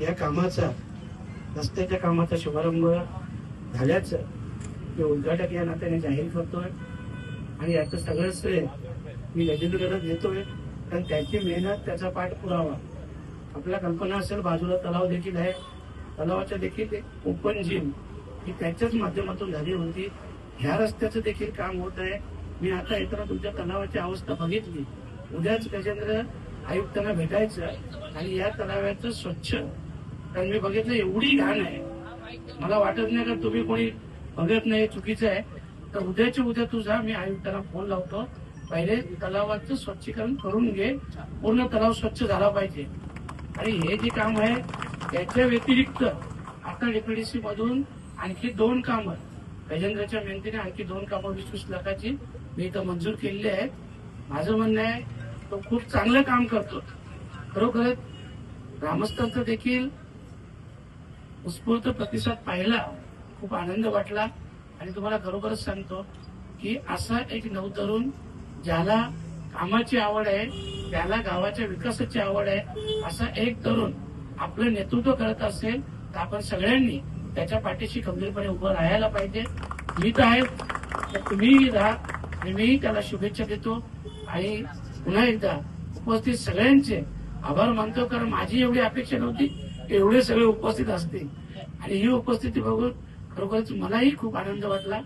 या कामाचा रस्त्याच्या कामाचा शुभारंभ झाल्याचं मी उद्घाटक या नात्याने जाहीर करतोय. आणि याचं सगळं श्रेय मी गजेंद्रकडे देतोय कारण त्याची मेहनत त्याचा पाठपुरावा आपल्या कल्पना असेल बाजूला तलाव देखील आहे. तलावाच्या देखील एक ओपन जिम ही त्याच्याच माध्यमातून झाली होती. ह्या रस्त्याचं देखील काम होत आहे. मी आता येताना तुमच्या तलावाची अवस्था बघितली. उद्याच गजेंद्र आयुक्तांना भेटायचं आणि या तलावाचं स्वच्छ कारण मी बघितलं एवढी घाण आहे. मला वाटत नाही का तुम्ही कोणी बघत नाही चुकीचं आहे. तर उद्याच्या उद्या तुझा मी आयुक्ताला फोन लावतो. पहिले तलावाचं स्वच्छीकरण करून घे. पूर्ण तलाव स्वच्छ झाला पाहिजे. आणि हे जे काम आहे त्याच्या व्यतिरिक्त आता डीपीडीसी मधून आणखी दोन कामं गजेंद्रच्या मेहनतीने आणखी दोन कामं वीस वीस लाखाची मी इथं मंजूर केलेली आहेत. माझं म्हणणं आहे तो खूप चांगलं काम करतो खरोखरच ग्रामस्थांचं देखील उत्स्फूर्त प्रतिसाद पाहिला खूप आनंद वाटला. आणि तुम्हाला खरोखरच सांगतो की असा एक नवतरुण ज्याला कामाची आवड आहे त्याला गावाच्या विकासाची आवड आहे असा एक तरुण आपलं नेतृत्व करत असेल तर आपण सगळ्यांनी त्याच्या पाठीशी खंबीरपणे उभं राहायला पाहिजे. मी तर आहे तर तुम्हीही राहा आणि मीही त्याला शुभेच्छा देतो. आणि पुन्हा एकदा उपस्थित सगळ्यांचे आभार मानतो कारण माझी एवढी अपेक्षा नव्हती. एवढे सगळे उपस्थित असतील. आणि ही उपस्थिती बघून खरोखरच मलाही खूप आनंद वाटला.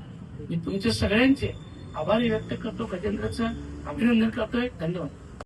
मी तुमच्या सगळ्यांचे आभारी व्यक्त करतो. गजेंद्रचं अभिनंदन करतोय. धन्यवाद.